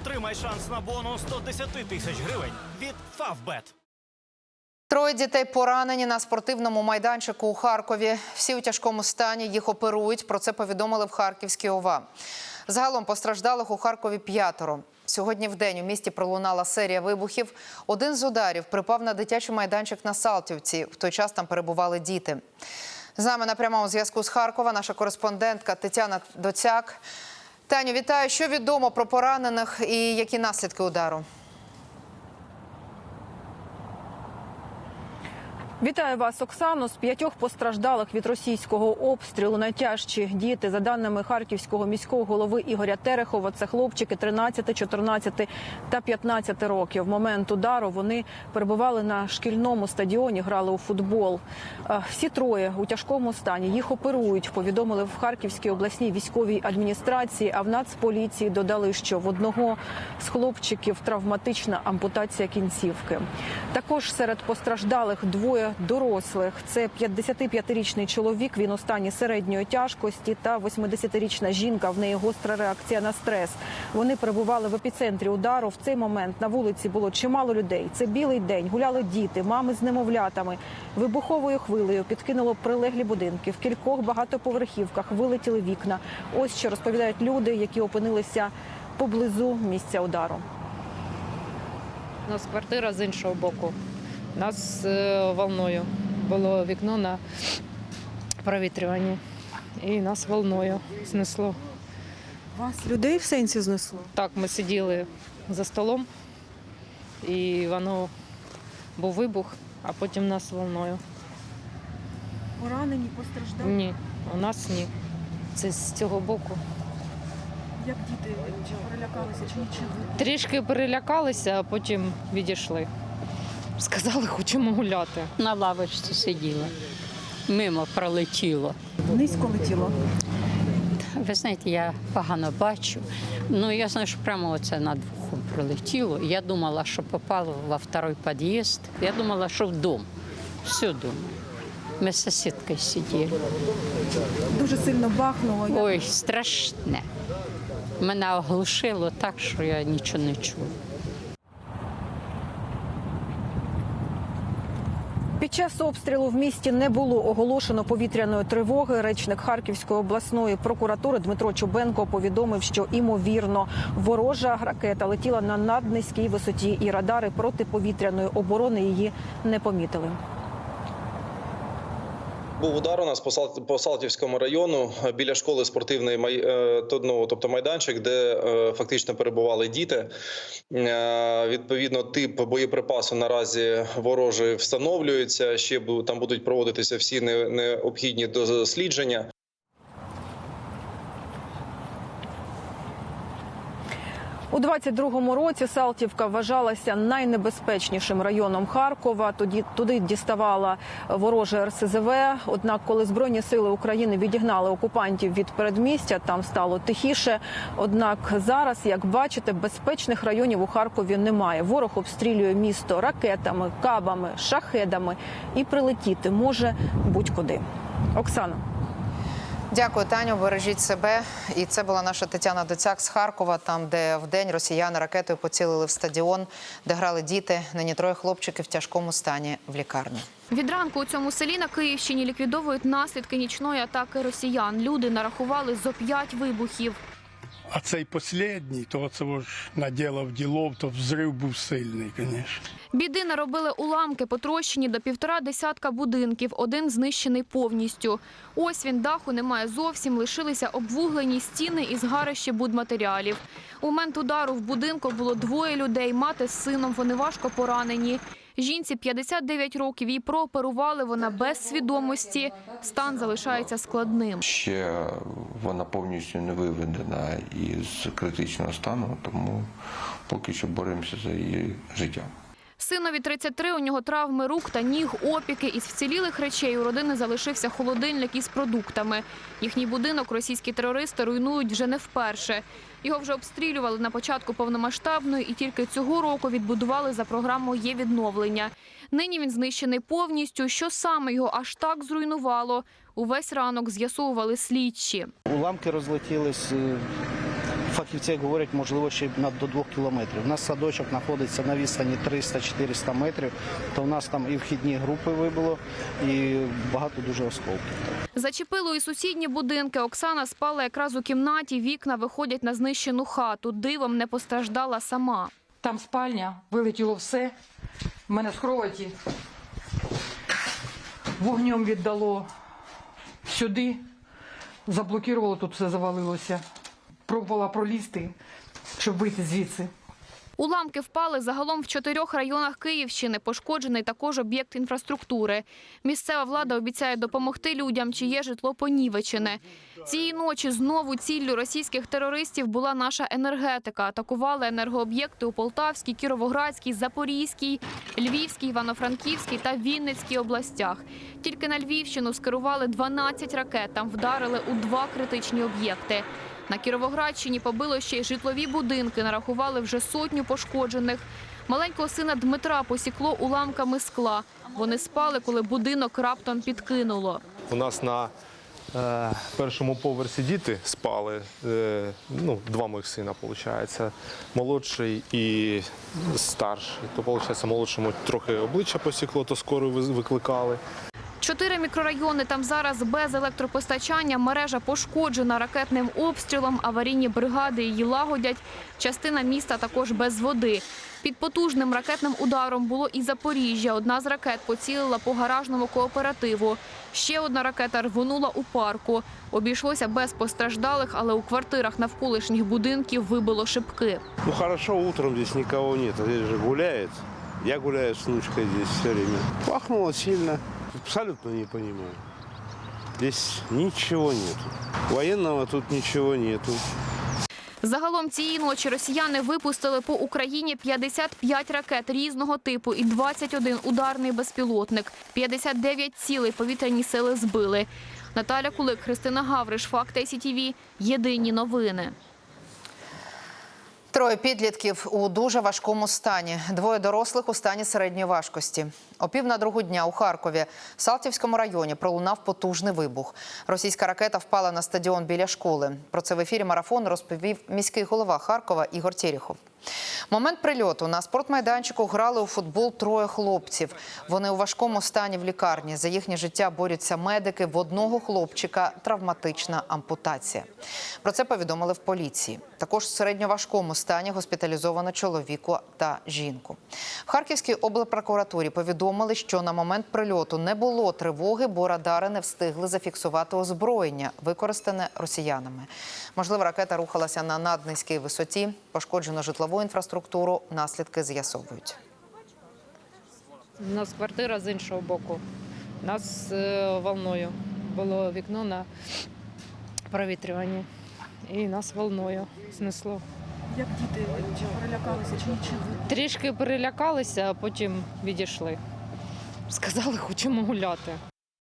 Отримай шанс на бонус 110 тисяч гривень від Фавбет. Троє дітей поранені на спортивному майданчику у Харкові. Всі у тяжкому стані їх оперують. Про це повідомили в Харківській ОВА. Загалом постраждалих у Харкові п'ятеро. Сьогодні в день у місті пролунала серія вибухів. Один з ударів припав на дитячий майданчик на Салтівці. В той час там перебували діти. З нами на прямому зв'язку з Харкова наша кореспондентка Тетяна Доцяк. Таню, вітаю. Що відомо про поранених і які наслідки удару? Вітаю вас, Оксано. З п'ятьох постраждалих від російського обстрілу найтяжчі діти, за даними харківського міського голови Ігоря Терехова, це хлопчики 13, 14 та 15 років. В момент удару вони перебували на шкільному стадіоні, грали у футбол. Е, Всі троє у тяжкому стані. Їх оперують. Повідомили в Харківській обласній військовій адміністрації. А в Нацполіції додали, що в одного з хлопчиків травматична ампутація кінцівки. Також серед постраждалих двоє дорослих. Це 55-річний чоловік. Він у стані середньої тяжкості та 80-річна жінка. В неї гостра реакція на стрес. Вони перебували в епіцентрі удару. В цей момент на вулиці було чимало людей. Це білий день. Гуляли діти, мами з немовлятами. Вибуховою хвилею підкинуло прилеглі будинки. В кількох багатоповерхівках вилетіли вікна. Ось що розповідають люди, які опинилися поблизу місця удару. У нас квартира з іншого боку. Нас е, волною було вікно на провітрюванні. І нас волною знесло. Вас людей в сенсі знесло? Так, ми сиділи за столом, і воно був вибух, а потім нас волною. Поранені, постраждали. Ні, у нас ні. Це з цього боку. Як діти чи перелякалися, чи нічого? Трішки перелякалися, а потім відійшли. Сказали, хочемо гуляти. На лавочці сиділа. Мимо пролетіло. Низько летіло. Ви знаєте, я погано бачу. Ну, я знаю, що прямо оце над вухом пролетіло. Я думала, що попало во второй під'їзд. Я думала, що в дом. Все думаю. Ми з сусідкою сиділи. Дуже сильно бахнуло. Ой, страшне. Мене оглушило так, що я нічого не чула. Під час обстрілу в місті не було оголошено повітряної тривоги. Речник Харківської обласної прокуратури Дмитро Чубенко повідомив, що імовірно ворожа ракета летіла на наднизькій висоті, і радари протиповітряної оборони її не помітили. Був удар у нас по Сал- Салтівському району е, біля школи спортивної е, ну, тобто майданчик, де е, фактично перебували діти. Відповідно, тип боєприпасу наразі ворожий встановлюється. Ще там будуть проводитися всі не- необхідні дослідження. У 22-му році Салтівка вважалася найнебезпечнішим районом Харкова. Тоді туди діставала вороже РСЗВ. Однак, коли збройні сили України відігнали окупантів від передмістя, там стало тихіше. Однак зараз, як бачите, безпечних районів у Харкові немає. Ворог обстрілює місто ракетами, кабами, шахедами і прилетіти може будь-куди. Оксана. Дякую, Таню. Бережіть себе. І це була наша Тетяна Доцяк з Харкова, там, де вдень росіяни ракетою поцілили в стадіон, де грали діти. Нині троє хлопчиків в тяжкому стані в лікарні. Від ранку у цьому селі на Київщині ліквідовують наслідки нічної атаки росіян. Люди нарахували зо п'ять вибухів. А цей последній, то це ж наділав ділов, то взрив був сильний, звісно. Біди наробили уламки, потрощені до півтора десятка будинків. Один знищений повністю. Ось він даху немає зовсім. Лишилися обвуглені стіни і згарище будматеріалів. У момент удару в будинку було двоє людей. Мати з сином. Вони важко поранені. Жінці 59 років. Її прооперували. Вона без свідомості. Стан залишається складним. Ще вона повністю не виведена із критичного стану, тому поки що боремося за її життя. Синові 33, у нього травми рук та ніг, опіки. Із вцілілих речей у родини залишився холодильник із продуктами. Їхній будинок російські терористи руйнують вже не вперше. Його вже обстрілювали на початку повномасштабної і тільки цього року відбудували за програмою «Є відновлення». Нині він знищений повністю. Що саме його аж так зруйнувало? Увесь ранок з'ясовували слідчі. Уламки розлетілись е, фахівці говорять, можливо, ще на до двох кілометрів. У нас садочок знаходиться на відстані 300-400 метрів, то в нас там і вхідні групи вибило, і багато дуже осколків. Зачепило і сусідні будинки. Оксана спала якраз у кімнаті. Вікна виходять на знищену хату. Дивом не постраждала сама. Там спальня, вилетіло все. У мене з. Вогнем віддало сюди. Заблокувало, тут все завалилося. Пробувала пролізти, щоб вийти звідси. Уламки впали загалом в чотирьох районах Київщини. Пошкоджений також об'єкт інфраструктури. Місцева влада обіцяє допомогти людям, чиє житло понівечене. Цієї ночі знову ціллю російських терористів була наша енергетика. Атакували енергооб'єкти у Полтавській, Кіровоградській, Запорізькій, Львівській, Івано-Франківській та Вінницькій областях. Тільки на Львівщину скерували 12 ракет. Там вдарили у два критичні об'єкти. На Кіровоградщині побило ще й житлові будинки, нарахували вже сотню пошкоджених. Маленького сина Дмитра посікло уламками скла. Вони спали, коли будинок раптом підкинуло. У нас на е, першому поверсі діти спали. Е, ну, два моїх сина, виходить. Молодший і старший. То, виходить, молодшому трохи обличчя посікло, то скоро викликали. Чотири мікрорайони там зараз без електропостачання. Мережа пошкоджена ракетним обстрілом. Аварійні бригади її лагодять. Частина міста також без води. Під потужним ракетним ударом було і Запоріжжя. Одна з ракет поцілила по гаражному кооперативу. Ще одна ракета рвонула у парку. Обійшлося без постраждалих, але у квартирах навколишніх будинків вибило шибки. Ну хорошо, утром здесь никого нет, здесь же гуляет. Я гуляю с внучкой здесь все время. Пахнуло сильно, абсолютно не понимаю. Здесь ничего нету. Военного тут ничего нету. Загалом цієї ночі росіяни випустили по Україні 55 ракет різного типу і 21 ударний безпілотник. 59 цілей повітряні сили збили. Наталя Кулик, Христина Гавриш, Факти СІТІВІ. Єдині новини. Троє підлітків у дуже важкому стані. Двоє дорослих у стані середньої важкості. О пів на другу дня у Харкові, Салтівському районі, пролунав потужний вибух. Російська ракета впала на стадіон біля школи. Про це в ефірі марафон розповів міський голова Харкова Ігор Тєріхов. Момент прильоту на спортмайданчику грали у футбол троє хлопців. Вони у важкому стані в лікарні. За їхнє життя борються медики. В одного хлопчика травматична ампутація. Про це повідомили в поліції. Також в середньоважкому стані госпіталізовано чоловіку та жінку. В Харківській облпрокуратурі повідомили, що на момент прильоту не було тривоги, бо радари не встигли зафіксувати озброєння, використане росіянами. Можливо, ракета рухалася на наднизькій висоті, пошкоджено житлову інфраструктуру. Наслідки з'ясовують. У нас квартира з іншого боку. Нас е, волною було вікно на провітрюванні. І нас волною знесло. Як діти чи перелякалися, чи нічого? Трішки перелякалися, а потім відійшли. Сказали, хочемо гуляти.